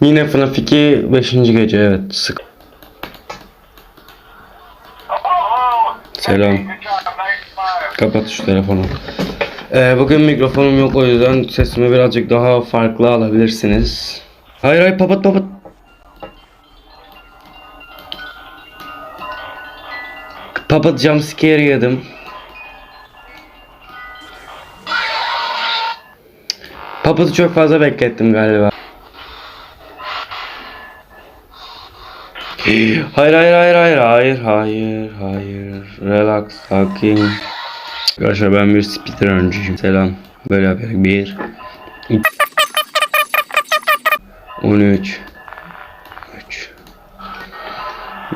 Yine FNAF 2 5. gece evet sık. Selam. Kapat şu telefonu. Ee, bugün mikrofonum yok o yüzden sesimi birazcık daha farklı alabilirsiniz. Hayır hayır papat papat. Papat jumpscare yedim. Papat'ı çok fazla beklettim galiba. Hayır hayır hayır hayır hayır hayır hayır. Relax sakin. Arkadaşlar ben bir speedruncuyum selam. Böyle yaparak 1 13 3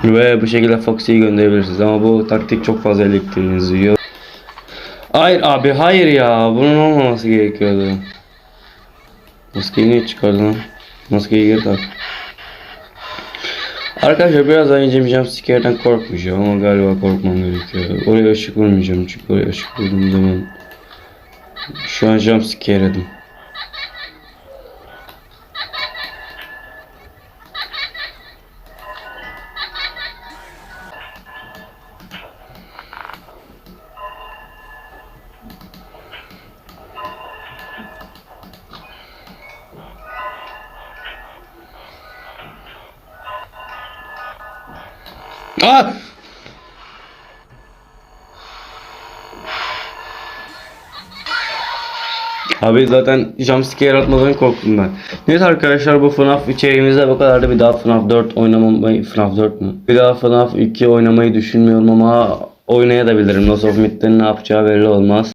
Ve bu şekilde Foxy'yi gönderebilirsiniz. Ama bu taktik çok fazla elektriğinizi yiyor Hayır abi hayır ya. Bunun olmaması gerekiyordu. Maskeyi niye çıkardın lan? Maskeyi geri tak Arkadaşlar biraz önce jumpscare'den korkmayacağım ama galiba korkmam gerekiyor. Oraya ışık vurmayacağım çünkü oraya ışık vurduğum zaman şu an jumpscare yedim. Aa! Abi zaten jumpscare atmadan korktum ben. Neyse arkadaşlar bu FNAF içeriğimizde bu kadar da bir daha FNAF 4 oynamayı FNAF 4 mü? Bir daha FNAF 2 oynamayı düşünmüyorum ama oynayabilirim. Lost of Myth'lerin ne yapacağı belli olmaz.